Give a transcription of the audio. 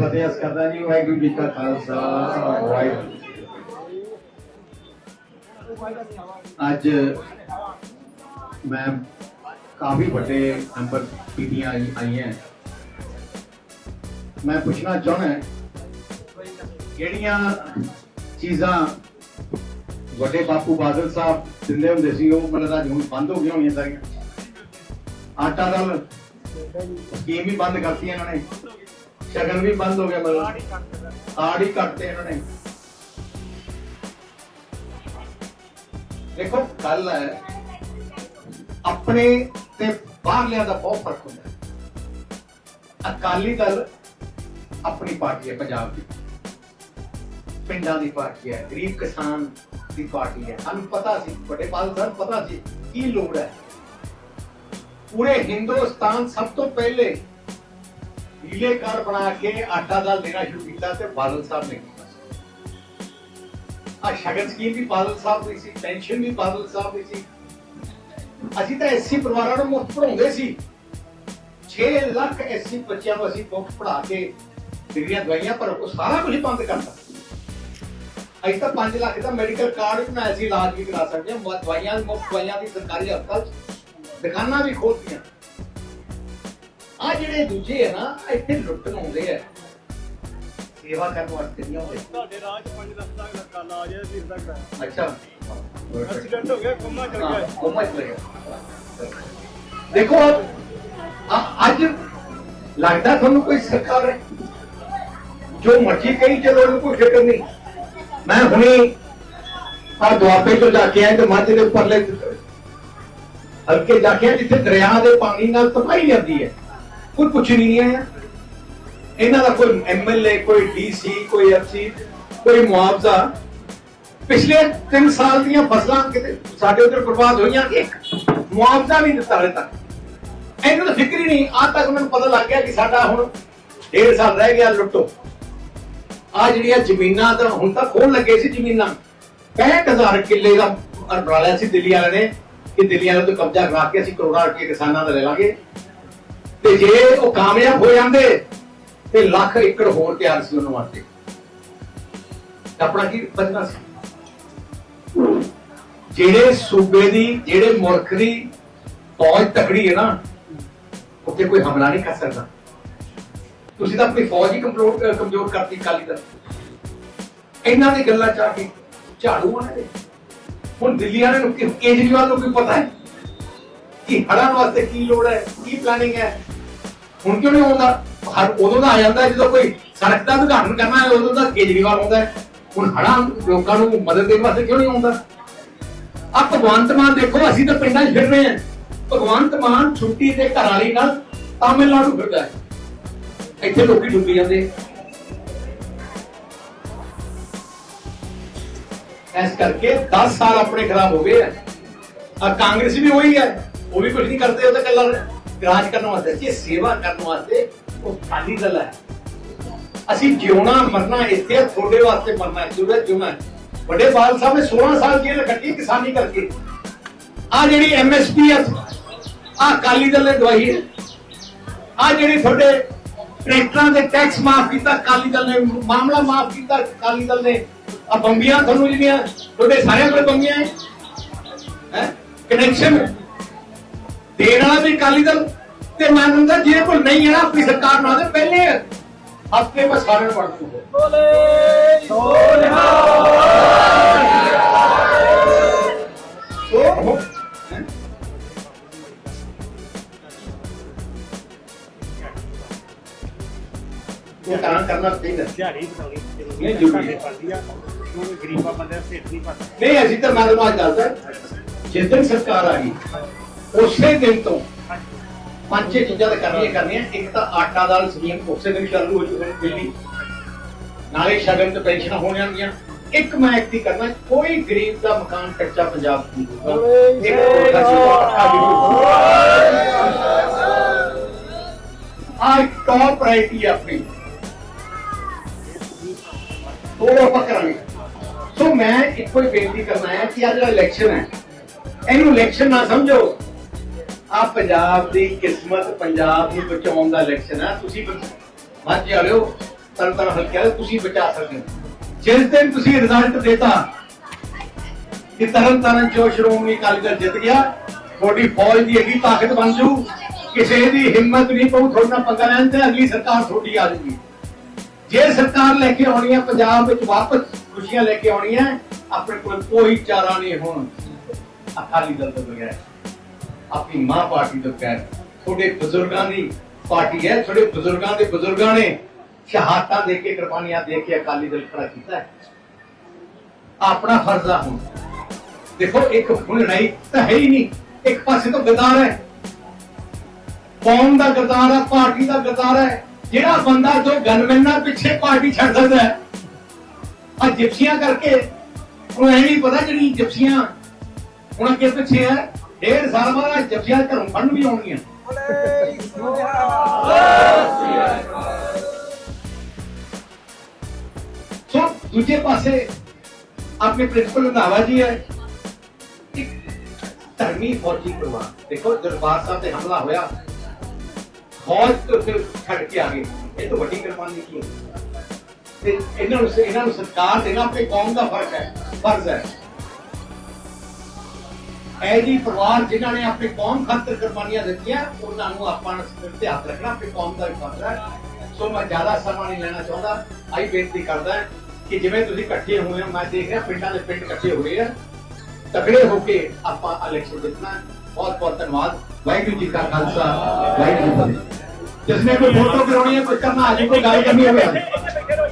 ਫਤਿਹ ਅਸ ਕਰਦਾ ਜੀ, ਵਾਹਿਗੁਰੂ ਜੀ ਕਾ ਖਾਲਸਾ, ਵਾਹਿਗੁਰੂ ਅੱਜ ਮੈਂ ਕਾਫੀ ਵੱਡੇ ਨੰਬਰ ਪੀੜੀਆਂ ਆਈਆਂ। ਮੈਂ ਪੁੱਛਣਾ ਚਾਹੁੰਦਾ ਕਿਹੜੀਆਂ ਚੀਜ਼ਾਂ ਵੱਡੇ ਬਾਪੂ ਬਾਦਲ ਸਾਹਿਬ ਦਿੰਦੇ ਹੁੰਦੇ ਸੀ, ਉਹ ਮਤਲਬ ਅੱਜ ਹੁਣ ਬੰਦ ਹੋ ਗਈਆਂ ਹੋਣੀਆਂ ਸਾਰੀਆਂ? ਆਟਾ ਦਾਲ ਸਕੀਮ ਵੀ ਬੰਦ ਕਰਤੀ ਇਹਨਾਂ ਨੇ। ਸ਼ਗਨ ਵੀ ਬੰਦ ਹੋ ਗਿਆ ਮਤਲਬ ਕਾਰਡ ਹੀ ਕੱਟਤੇ ਇਹਨਾਂ ਨੇ। ਦੇਖੋ ਗੱਲ ਹੈ ਆਪਣੇ ਤੇ ਬਾਹਰਲਿਆਂ ਦਾ ਬਹੁਤ ਫ਼ਰਕ ਹੁੰਦਾ ਹੈ। ਅਕਾਲੀ ਦਲ ਆਪਣੀ ਪਾਰਟੀ ਹੈ ਪੰਜਾਬ ਦੀ। ਪਿੰਡਾਂ ਦੀ ਪਾਰਟੀ ਹੈ ਗਰੀਬ ਕਿਸਾਨ ਦੀ ਪਾਰਟੀ ਹੈ। ਸਾਨੂੰ ਪਤਾ ਸੀ ਵੱਡੇ ਪਾਲ ਸਾਹਿਬ ਪਤਾ ਸੀ ਕੀ ਲੋੜ ਹੈ। ਪੂਰੇ ਹਿੰਦੁਸਤਾਨ ਸਭ ਤੋਂ ਪਹਿਲੇ ਨੀਲੇ ਬਣਾ ਕੇ ਆਟਾ ਦਾਲ ਦੇਣਾ ਸ਼ੁਰੂ ਕੀਤਾ ਤੇ ਬਾਦਲ ਸਾਹਿਬ ਨੇ ਕੀਤਾ। ਆ ਸ਼ਗਨ ਸਕੀਮ ਵੀ ਬਾਦਲ ਸਾਹਿਬ ਦੀ ਸੀ, ਪੈਨਸ਼ਨ ਵੀ ਬਾਦਲ ਸਾਹਿਬ ਦੀ ਸੀ। ਅਸੀਂ ਤਾਂ ਐਸੀ ਪਰਿਵਾਰਾਂ ਨੂੰ ਮੁਫਤ ਪੜਾਉਂਦੇ ਸੀ। 6 ਲੱਖ ਐਸੀ ਬੱਚਿਆਂ ਨੂੰ ਅਸੀਂ ਮੁਫਤ ਪੜਾ ਕੇ ਡਿਗਰੀਆਂ ਦਵਾਈਆਂ, ਪਰ ਉਹ ਸਾਰਾ ਕੁਝ ਬੰਦ ਕਰਤਾ ਅਸੀਂ ਤਾਂ 5 ਲੱਖ ਦਾ ਮੈਡੀਕਲ ਕਾਰਡ ਬਣਾਇਆ ਸੀ, ਇਲਾਜ ਵੀ ਕਰਾ ਸਕਦੇ ਹਾਂ। ਮੁਫਤ ਦਵਾਈਆਂ ਮੁਫਤ, ਦਵਾਈਆਂ ਦੀ ਸਰਕਾਰੀ ਹਸਪਤਾਲ 'ਚ। ਦੁਕਾਨਾਂ ਵੀ ਖੋਲਤੀਆਂ ਆ ਜਿਹੜੇ ਦੂਜੇ ਆ ਨਾ ਇੱਥੇ ਲੁੱਟਣ ਆਉਂਦੇ ਆ। ਸੇਵਾ ਕਰਨ ਵਾਸਤੇ ਨਹੀਂ ਆਉਂਦੇ। ਤੁਹਾਡੇ ਰਾਜ 5 ਲੱਖ ਦਾ ਲੱਗਾ ਲਾ ਜੇ ਵੀਰ ਦਾ ਕਰਾਇਆ ਅੱਛਾ। ਐਕਸੀਡੈਂਟ ਹੋ ਗਿਆ ਕੰਮਾ ਚਲ ਹਾਂ, ਗਿਆ ਉਹ ਮਤ ਲੱਗਿਆ ਦੇਖੋ ਅੱਜ ਲੱਗਦਾ ਤੁਹਾਨੂੰ ਕੋਈ ਸਰਕਾਰ ਹੈ? ਜੋ ਮਰਜ਼ੀ ਕਹੀ ਚਲੋ ਉਹਨੂੰ ਕੋਈ ਫਿਕਰ ਨਹੀਂ। ਮੈਂ ਹੁਣੇ ਆ ਦੁਆਬੇ ਤੋਂ ਜਾ ਕੇ ਆਇਆ ਤੇ ਮੱਝ ਦੇ ਉੱਪਰਲੇ ਹਲਕੇ ਜਾ ਕੇ ਜਿੱਥੇ ਦਰਿਆ ਦੇ ਪਾਣੀ ਨਾਲ ਤਬਾਹੀ ਜਾਂਦੀ ਹੈ। ਕੋਈ ਪੁੱਛ ਨਹੀਂ ਹੈ ਇਹਨਾਂ ਦਾ ਕੋਈ ਐਮਐਲਏ ਕੋਈ ਡੀਸੀ ਕੋਈ ਐਫਸੀ ਕੋਈ ਮੁਆਵਜ਼ਾ। ਪਿਛਲੇ 3 ਸਾਲ ਦੀਆਂ ਫਸਲਾਂ ਕਿਤੇ ਸਾਡੇ ਉਧਰ ਬਰਬਾਦ ਹੋਈਆਂ ਇੱਕ ਮੁਆਵਜ਼ਾ ਨਹੀਂ ਦਿੱਤਾ ਹਲੇ ਤੱਕ ਇਹਨੂੰ ਤਾਂ ਫਿਕਰ ਹੀ ਨਹੀਂ। ਅੱਜ ਤੱਕ ਮੈਨੂੰ ਪਤਾ ਲੱਗ ਗਿਆ ਕਿ ਸਾਡਾ ਹੁਣ 1.5 ਸਾਲ ਰਹਿ ਗਿਆ ਲੁੱਟੋ। ਆ ਜਿਹੜੀਆਂ ਜ਼ਮੀਨਾਂ ਤਾਂ ਹੁਣ ਤੱਕ ਖੋਣ ਲੱਗੇ ਸੀ ਜ਼ਮੀਨਾਂ। 65000 ਕਿੱਲੇ ਦਾ ਬਣਾ ਲਿਆ ਸੀ ਦਿੱਲੀ ਵਾਲਿਆਂ ਨੇ, ਕਿ ਦਿੱਲੀ ਵਾਲਿਆਂ ਤੋਂ ਕਬਜ਼ਾ ਕਰਾ ਕੇ ਅਸੀਂ ਕਰੋੜਾਂ ਰੁਪਏ ਕਿਸਾਨਾਂ ਦਾ ਲੈ ਲਾਂਗੇ। ਤੇ ਜੇ ਉਹ ਕਾਮਯਾਬ ਹੋ ਜਾਂਦੇ, ਤੇ ਲੱਖ ਏਕੜ ਹੋਰ ਤਿਆਰ ਸੀ ਉਹਨਾਂ ਵਾਸਤੇ ਆਪਣਾ ਕੀ ਬਚਣਾ ਸੀ? ਜਿਹੜੇ ਸੂਬੇ ਦੀ, ਜਿਹੜੇ ਮੁਲਕ ਦੀ ਫੌਜ ਤਕੜੀ ਹੈ ਨਾ, ਉੱਥੇ ਕੋਈ ਹਮਲਾ ਨਹੀਂ ਕਰ ਸਕਦਾ। ਤੁਸੀਂ ਤਾਂ ਆਪਣੀ ਫੌਜ ਹੀ ਕਮਜ਼ੋਰ ਕਮਜ਼ੋਰ ਕਰਤੀ ਕਾਲੀ ਦਾ ਇਹਨਾਂ ਦੀ ਗੱਲਾਂ ਚਾ ਕੇ ਝਾੜੂ ਉਹਨਾਂ ਦੇ ਹੁਣ ਦਿੱਲੀ ਵਾਲਿਆਂ ਨੂੰ ਕੇਜਰੀਵਾਲ ਨੂੰ ਕੀ ਪਤਾ ਹੈ? ਕਿ ਹੜਾਂ ਵਾਸਤੇ ਕੀ ਲੋੜ ਹੈ, ਕੀ ਪਲਾਨਿੰਗ ਹੈ? ਹੁਣ ਕਿਉਂ ਨਹੀਂ ਆਉਂਦਾ ਹਰ ਉਦੋਂ ਦਾ ਆ ਜਾਂਦਾ ਜਦੋਂ ਕੋਈ ਸੜਕ ਦਾ ਉਦਘਾਟਨ ਕਰਨਾ ਹੈ, ਉਦੋਂ ਦਾ ਕੇਜਰੀਵਾਲ ਆਉਂਦਾ ਹੁਣ ਹੜਾਂ ਲੋਕਾਂ ਨੂੰ ਮਦਦ ਦੇਣ ਵਾਸਤੇ ਕਿਉਂ ਨਹੀਂ ਆਉਂਦਾ ਆ ਭਗਵੰਤ ਮਾਨ ਦੇਖੋ, ਅਸੀਂ ਤਾਂ ਪਿੰਡਾਂ 'ਚ ਫਿਰ ਰਹੇ ਹਾਂ। ਭਗਵੰਤ ਮਾਨ ਛੁੱਟੀ ਤੇ ਘਰ ਵਾਲੀ ਨਾਲ ਤਾਮਿਲਨਾਡੂ ਫਿਰਦਾ ਹੈ। ਇੱਥੇ ਲੋਕੀ ਡੁੱਬੀ ਜਾਂਦੇ। ਇਸ ਕਰਕੇ 10 ਸਾਲ ਆਪਣੇ ਖਰਾਬ ਹੋ ਗਏ ਆ ਕਾਂਗਰਸ ਵੀ ਉਹੀ ਹੈ। ਉਹ ਵੀ ਕੁਝ ਨਹੀਂ ਕਰਦੇ ਉਹ ਤਾਂ ਕੱਲਾ ਰਾਜ ਕਰਨ ਵਾਸਤੇ ਇਹ ਸੇਵਾ ਕਰਨ ਵਾਸਤੇ ਉਹ ਖਾਲੀ ਦਲ ਹੈ। ਅਸੀਂ ਜਿਉਣਾ ਮਰਨਾ ਇੱਥੇ ਆ, ਤੁਹਾਡੇ ਵਾਸਤੇ ਮਰਨਾ ਹੈ ਜੁੜੇ ਜਿਉਣਾ। ਵੱਡੇ ਬਾਲ ਸਾਹਿਬ ਨੇ 16 ਸਾਲ ਜੇਲ੍ਹ ਕੱਟੀ ਕਿਸਾਨੀ ਕਰਕੇ। ਆ ਜਿਹੜੀ ਐਮਐਸਪੀ ਆ ਆ ਕਾਲੀ ਦਲ ਨੇ ਦਵਾਈ ਹੈ। ਆ ਜਿਹੜੇ ਤੁਹਾਡੇ ਟਰੈਕਟਰਾਂ ਦੇ ਟੈਕਸ ਮਾਫ ਕੀਤਾ ਕਾਲੀ ਦਲ ਨੇ ਮਾਮਲਾ ਮਾਫ ਕੀਤਾ ਕਾਲੀ ਦਲ ਨੇ। ਆ ਬੰਬੀਆਂ ਤੁਹਾਨੂੰ ਜਿਹੜੀਆਂ ਤੁਹਾਡੇ ਸਾਰਿਆਂ ਕੋਲ ਬੰਬੀਆਂ ਹੈ ਹੈ? ਕਨੈਕਸ਼ਨ ਦੇਣ ਵਾਲਾ ਵੀ ਕਾਲੀ ਦਲ ਤੇ ਮੰਨਦਾ ਜੇ ਕੋਲ ਨਹੀਂ ਹੈ ਨਾ ਆਪਣੀ ਸਰਕਾਰ ਨਾਲ ਤੇ ਪਹਿਲੇ ਹਫ਼ਤੇ ਮੈਂ ਸਾਰਿਆਂ ਨੂੰ ਵੜ ਦੂੰਗਾ ਬੋਲੇ ਸੋਨਿਹਾ ਉਹ ਉਹ- ਹੈਂ? ਇਹ ਕੰਮ ਕਰਨਾ ਚਾਹੀਦਾ। ਦਿਹਾੜੀ ਬਣਾਉਣੀ ਨਹੀਂ, ਜ਼ਰੂਰੀ ਕਿਉਂਕਿ ਗਰੀਬਾਂ ਬੰਦੇ ਦਾ ਸਿਰ ਨਹੀਂ ਪੜਦਾ ਨਹੀਂ ਅਸੀਂ ਤਾਂ ਮੈਂ ਤੁਹਾਨੂੰ ਅੱਜ ਦੱਸਦਾ ਜਿਸ ਦਿਨ ਸਰਕਾਰ ਆ ਗਈ ਉਸੇ ਦਿਨ ਤੋਂ ਪੰਜ ਛੇ ਚੀਜ਼ਾਂ ਤਾਂ ਕਰਨੀਆਂ ਕਰਨੀਆਂ। ਇੱਕ ਤਾਂ ਆਟਾ ਦਾਲ ਸਕੀਮ ਉਸੇ ਦਿਨ ਚਾਲੂ ਹੋ ਜੂਗੀ ਦਿੱਲੀ। ਨਾਲੇ ਸ਼ਗਨ ਤੇ ਪੈਨਸ਼ਨ ਹੋ ਜਾਣਗੀਆਂ। ਇੱਕ ਮੈਂ ਐਕਟੀ ਕਰਨਾ ਕੋਈ ਗਰੀਬ ਦਾ ਮਕਾਨ ਕੱਚਾ ਪੰਜਾਬ ਨਹੀਂ ਹੋਊਗਾ। ਇੱਕ ਦਾ ਆ ਟੌਪ ਪ੍ਰਾਇਰਟੀ ਆਪਣੀ। ਉਹ ਆਪਾਂ ਕਰਾਂਗੇ। ਸੋ ਮੈਂ ਇੱਕੋ ਹੀ ਬੇਨਤੀ ਕਰਨਾ ਹੈ ਕਿ ਆ ਜਿਹੜਾ ਇਲੈਕਸ਼ਨ ਹੈ। ਇਹਨੂੰ ਇਲੈਕਸ਼ਨ ਨਾ ਸਮਝੋ। ਆ ਪੰਜਾਬ ਦੀ ਕਿਸਮਤ ਪੰਜਾਬ ਨੂੰ ਬਚਾਉਣ ਦਾ ਇਲੈਕਸ਼ਨ ਹੈ ਤੁਸੀਂ ਮੱਝ ਵਾਲਿਓ ਤਰਨ ਤਾਰਨ ਹਲਕੇ ਤੁਸੀਂ ਬਚਾ ਸਕਦੇ ਹੋ। ਜਿਸ ਦਿਨ ਤੁਸੀਂ ਰਿਜ਼ਲਟ ਦੇਤਾ ਕਿ ਤਰਨ ਤਾਰਨ ਚੋਂ ਸ਼੍ਰੋਮਣੀ ਅਕਾਲੀ ਦਲ ਜਿੱਤ ਗਿਆ, ਤੁਹਾਡੀ ਫੌਜ ਦੀ ਹੈਗੀ ਤਾਕਤ ਬਣ ਜੂ ਕਿਸੇ ਦੀ ਹਿੰਮਤ ਨਹੀਂ ਪਊ, ਤੁਹਾਡਾ ਪੰਗਾ ਲੈਣ ਤੇ ਅਗਲੀ ਸਰਕਾਰ ਤੁਹਾਡੀ ਆ ਜੂਗੀ ਜੇ ਸਰਕਾਰ ਲੈ ਕੇ ਆਉਣੀ ਹੈ ਪੰਜਾਬ ਵਿੱਚ ਵਾਪਸ ਖੁਸ਼ੀਆਂ ਲੈ ਕੇ ਆਉਣੀ ਹੈ ਆਪਣੇ ਕੋਲ ਕੋਈ ਚਾਰਾ ਨਹੀਂ ਹੋਣ ਅਕਾਲੀ ਦਲ ਤੋਂ ਬਗੈਰ। ਆਪਣੀ ਮਾਂ ਪਾਰਟੀ ਤੋਂ ਕਹਿ ਤੁਹਾਡੇ ਬਜ਼ੁਰਗਾਂ ਦੀ ਪਾਰਟੀ ਹੈ, ਤੁਹਾਡੇ ਬਜ਼ੁਰਗਾਂ ਦੇ ਬਜ਼ੁਰਗਾਂ ਨੇ ਸ਼ਹਾਦਤਾਂ ਦੇ ਕੇ ਕੁਰਬਾਨੀਆਂ ਦੇ ਕੇ ਅਕਾਲੀ ਦਲ ਖੜਾ ਕੀਤਾ ਹੈ। ਆਪਣਾ ਫਰਜ਼ ਆ ਹੁਣ। ਦੇਖੋ, ਇੱਕ ਹੁਣ ਲੜਾਈ ਤਾਂ ਹੈ ਹੀ ਨਹੀਂ। ਇੱਕ ਪਾਸੇ ਤੋਂ ਗਦਾਰ ਹੈ। ਕੌਮ ਦਾ ਗਦਾਰ ਹੈ ਪਾਰਟੀ ਦਾ ਗਦਾਰ ਹੈ। ਜਿਹੜਾ ਬੰਦਾ ਜੋ ਗਨਮੈਨਾਂ ਪਿੱਛੇ ਪਾਰਟੀ ਛੱਡ ਸਕਦਾ ਹੈ ਆ ਜਿਪਸੀਆਂ ਕਰਕੇ ਉਹ ਐ ਨਹੀਂ ਪਤਾ ਜਿਹੜੀ ਜਿਪਸੀਆਂ ਹੁਣ ਅੱਗੇ ਪਿੱਛੇ ਹੈ। ਡੇਢ ਸਾਲ ਬਾਅਦ ਆਹ ਘਰੋਂ ਫੜਨ ਵੀ ਆਉਣਗੀਆਂ। ਸੋ ਦੂਜੇ ਪਾਸੇ ਆਪਣੇ ਪ੍ਰਿੰਸੀਪਲ ਰੰਧਾਵਾ ਜੀ ਹੈ। ਧਰਮੀ ਫੌਜੀ ਪਰਿਵਾਰ। ਦੇਖੋ, ਦਰਬਾਰ ਸਾਹਿਬ ਤੇ ਹਮਲਾ ਹੋਇਆ। ਫੌਜ ਤੋਂ ਉੱਤੇ ਛੱਡ ਕੇ ਆ ਗਏ। ਇਹ ਤਾਂ ਵੱਡੀ ਕੁਰਬਾਨੀ ਕੀ ਹੈ? ਤੇ ਇਹਨਾਂ ਨੂੰ ਇਹਨਾਂ ਨੂੰ ਸਤਿਕਾਰ ਦੇਣਾ ਆਪਣੇ ਕੌਮ ਦਾ ਫ਼ਰਕ ਹੈ, ਫਰਜ਼ ਹੈ। ਇਹ ਜੀ ਪਰਿਵਾਰ ਜਿਨ੍ਹਾਂ ਨੇ ਆਪਣੀ ਕੌਮ ਖਾਤਰ ਕੁਰਬਾਨੀਆਂ ਦਿੱਤੀਆਂ, ਉਹਨਾਂ ਨੂੰ ਆਪਾਂ ਨੂੰ ਸਿਰ ਤੇ ਹੱਥ ਰੱਖਣਾ, ਆਪਣੀ ਕੌਮ ਦਾ ਵੀ ਫਰਜ਼ ਸੋ ਮੈਂ ਜ਼ਿਆਦਾ ਸਮਾਂ ਨਹੀਂ ਲੈਣਾ ਚਾਹੁੰਦਾ। ਆਈ ਬੇਨਤੀ ਕਰਦਾ ਕਿ ਜਿਵੇਂ ਤੁਸੀਂ ਇਕੱਠੇ ਹੋਏ ਹੋ, ਮੈਂ ਦੇਖ ਰਿਹਾ ਪਿੰਡਾਂ ਦੇ ਪਿੰਡ ਇਕੱਠੇ ਹੋ ਗਏ ਆ। ਤਕੜੇ ਹੋ ਕੇ ਆਪਾਂ ਇਲੈਕਸ਼ਨ ਜਿੱਤਣਾ। ਬਹੁਤ ਬਹੁਤ ਧੰਨਵਾਦ। ਵਾਹਿਗੁਰੂ ਜੀ ਕਾ ਖਾਲਸਾ, ਵਾਹਿਗੁਰੂ ਜੀ ਜਿਸਨੇ ਕੋਈ ਫੋਟੋ ਕਰਾਉਣੀ ਹੈ, ਕੋਈ ਕਰਨਾ ਆ ਕੋਈ ਗੱਲ ਕਰਨੀ ਹੋਵੇ।